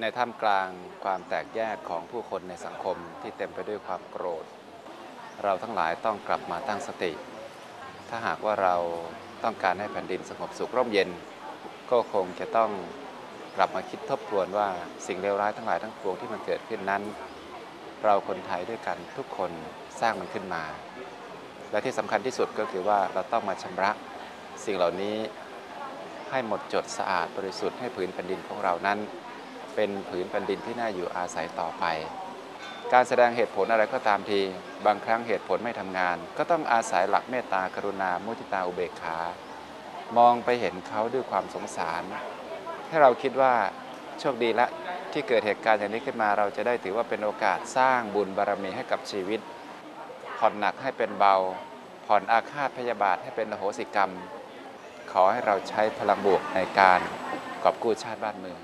ในท่ามกลางความแตกแยกของผู้คนในสังคมที่เต็มไปด้วยความโกรธ เราทั้งหลายต้องกลับมาตั้งสติ ถ้าหากว่าเราต้องการให้แผ่นดินสงบสุขร่มเย็น ก็คงจะต้องกลับมาคิดทบทวนว่าสิ่งเลวร้ายทั้งหลายทั้งปวงที่มันเกิดขึ้นนั้น เราคนไทยด้วยกันทุกคนสร้างมันขึ้นมา และที่สำคัญที่สุดก็คือว่าเราต้องมาชำระสิ่งเหล่านี้ให้หมดจดสะอาดบริสุทธิ์ให้ผืนแผ่นดินของเรานั้น เป็นผืนแผ่นดินที่น่าอยู่อาศัยต่อไป การแสดงเหตุผลอะไรก็ตามที บางครั้งเหตุผลไม่ทำงาน ก็ต้องอาศัยหลักเมตตากรุณา มุทิตาอุเบกขา มองไปเห็นเขาด้วยความสงสาร ให้เราคิดว่าโชคดีละที่เกิดเหตุการณ์อย่างนี้ขึ้นมา เราจะได้ถือว่าเป็นโอกาสสร้างบุญบารมีให้กับชีวิต ผ่อนหนักให้เป็นเบา ผ่อนอาฆาตพยาบาทให้เป็นอโหสิกรรม ขอให้เราใช้พลังบวกในการกอบกู้ชาติบ้านเมือง